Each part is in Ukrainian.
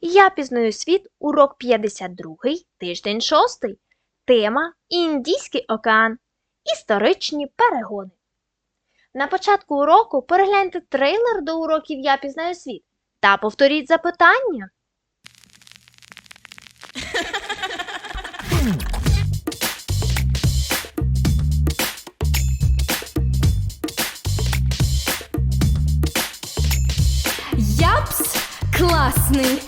Я пізнаю світ, урок 52, тиждень 6. Тема Індійський океан. Історичні перегони. На початку уроку перегляньте трейлер до уроків Я пізнаю світ та повторіть запитання. Япс класний,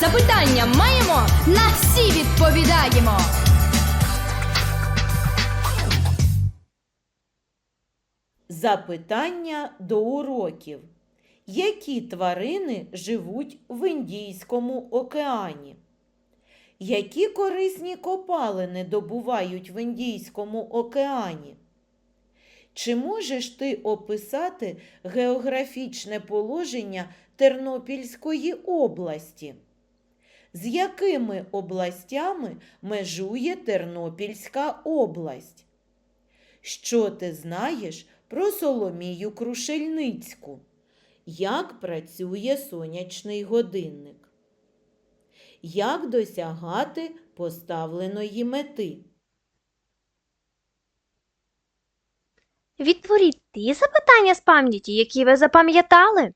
Запитання маємо, на всі відповідаємо. Запитання до уроків. Які тварини живуть в Індійському океані? Які корисні копалини добувають в Індійському океані? Чи можеш ти описати географічне положення Тернопільської області? З якими областями межує Тернопільська область? Що ти знаєш про Соломію Крушельницьку? Як працює сонячний годинник? Як досягати поставленої мети? Відтворіть ті запитання з пам'яті, які ви запам'ятали.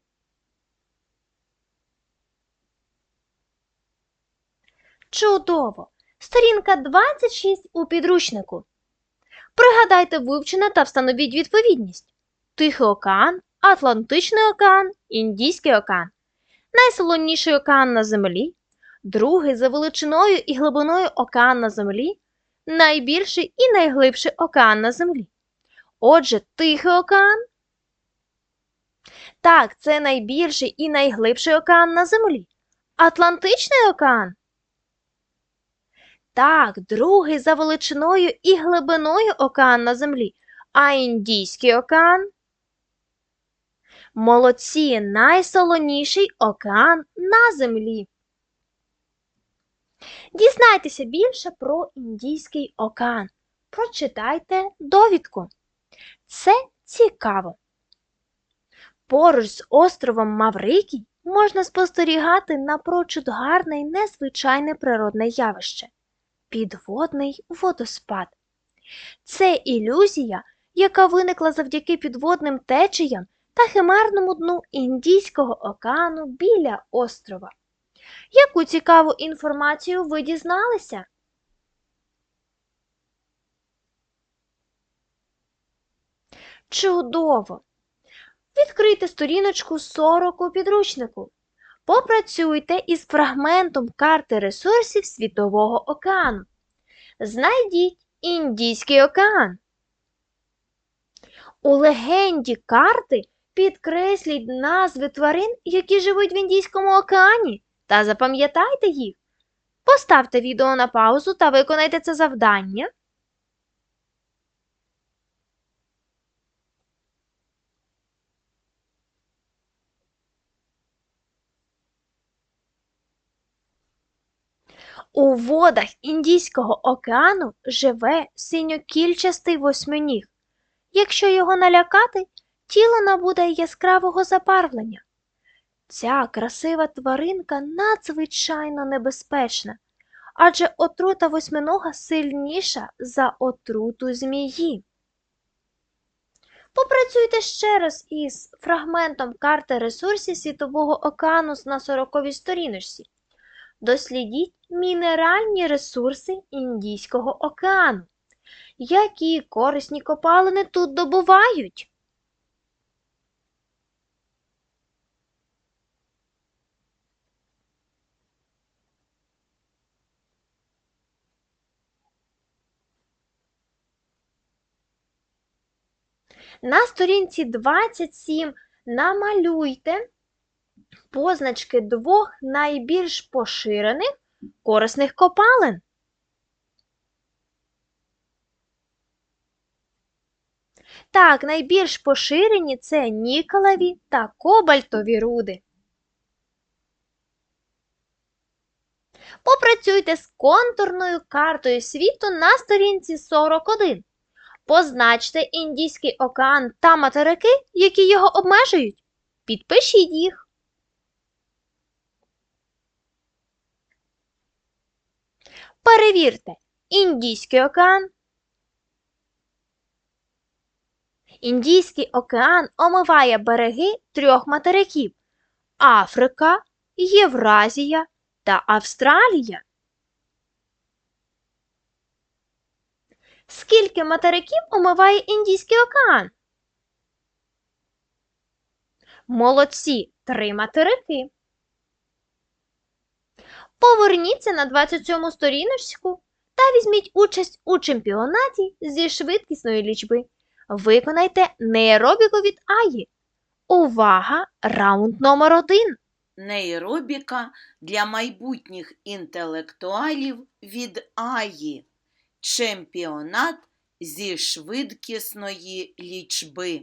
Чудово! Сторінка 26 у підручнику. Пригадайте вивчене та встановіть відповідність. Тихий океан, Атлантичний океан, Індійський океан. Найсолоніший океан на землі, другий за величиною і глибиною океан на землі, найбільший і найглибший океан на землі. Отже, Тихий океан. Так, це найбільший і найглибший океан на землі. Атлантичний океан. Так, другий за величиною і глибиною океан на землі. А Індійський океан. Молодці, найсолоніший океан на землі. Дізнайтеся більше про Індійський океан. Прочитайте довідку. Це цікаво. Поруч з островом Маврикій можна спостерігати напрочуд гарне й незвичайне природне явище підводний водоспад. Це ілюзія, яка виникла завдяки підводним течіям та химерному дну Індійського океану біля острова. Яку цікаву інформацію ви дізналися? Чудово! Відкрийте сторіночку 40 у підручнику. Попрацюйте із фрагментом карти ресурсів Світового океану. Знайдіть Індійський океан. У легенді карти підкресліть назви тварин, які живуть в Індійському океані, та запам'ятайте їх. Поставте відео на паузу та виконайте це завдання. У водах Індійського океану живе синьокільчастий восьминіг. Якщо його налякати, тіло набуде яскравого забарвлення. Ця красива тваринка надзвичайно небезпечна, адже отрута восьминога сильніша за отруту змії. Попрацюйте ще раз із фрагментом карти ресурсів Світового океану на 40 сторіночці. Дослідіть мінеральні ресурси Індійського океану. Які корисні копалини тут добувають? На сторінці 27 намалюйте позначки двох найбільш поширених корисних копалин. Так, найбільш поширені це нікелеві та кобальтові руди. Попрацюйте з контурною картою світу на сторінці 41. Позначте Індійський океан та материки, які його обмежують. Підпишіть їх. Перевірте Індійський океан. Індійський океан омиває береги трьох материків Африка, Євразія та Австралія. Скільки материків омиває Індійський океан? Молодці, три материки. Поверніться на 27 сторіночку та візьміть участь у чемпіонаті зі швидкісної лічби. Виконайте нейробіку від Аї. Увага! Раунд номер один. Нейробіка для майбутніх інтелектуалів від Аї. Чемпіонат зі швидкісної лічби.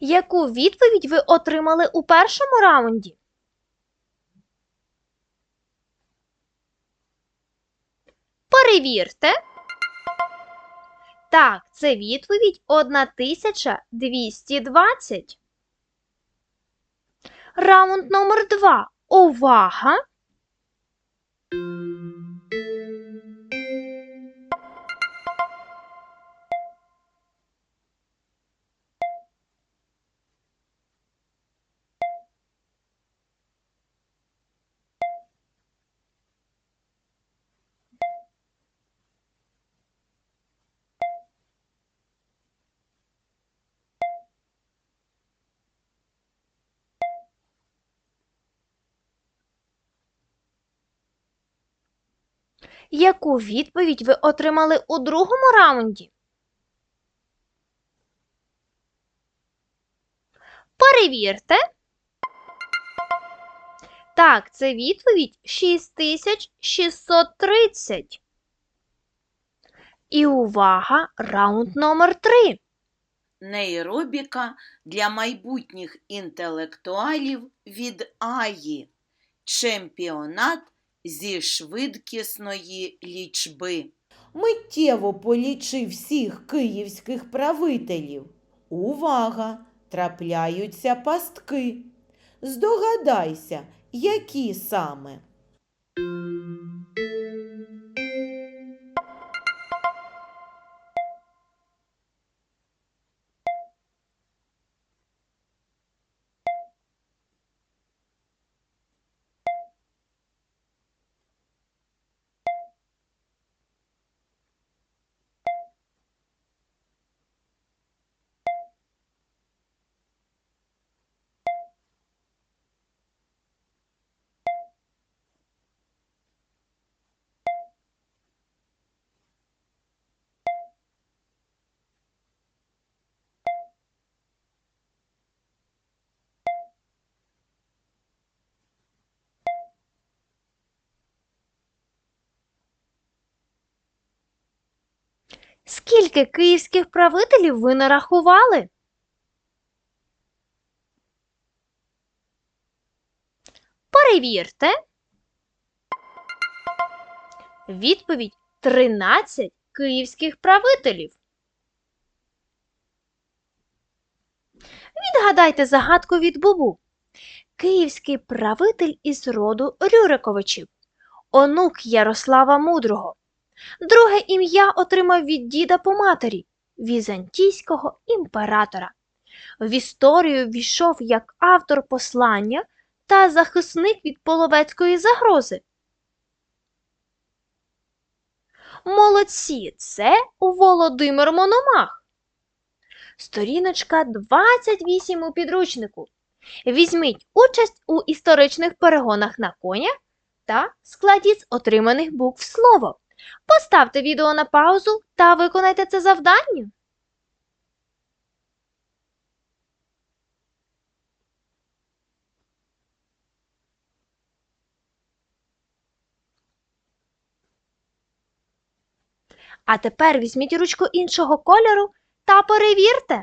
Яку відповідь ви отримали у першому раунді? Перевірте. Так, це відповідь 1220. Раунд номер 2. Увага! Яку відповідь ви отримали у другому раунді? Перевірте. Так, це відповідь 6630. І увага, раунд номер 3. Нейробіка для майбутніх інтелектуалів від Аї. Чемпіонат зі швидкісної лічби. Миттєво полічи всіх київських правителів. Увага! Трапляються пастки. Здогадайся, які саме. Скільки київських правителів ви нарахували? Перевірте. Відповідь 13 київських правителів. Відгадайте загадку від Бубу. Київський правитель із роду Рюриковичів, онук Ярослава Мудрого. Друге ім'я отримав від діда по матері візантійського імператора. В історію війшов як автор послання та захисник від половецької загрози. Молодці, це Володимир Мономах. Сторіночка 28 у підручнику. Візьміть участь у історичних перегонах на конях та складіть з отриманих букв слово. Поставте відео на паузу та виконайте це завдання. А тепер візьміть ручку іншого кольору та перевірте.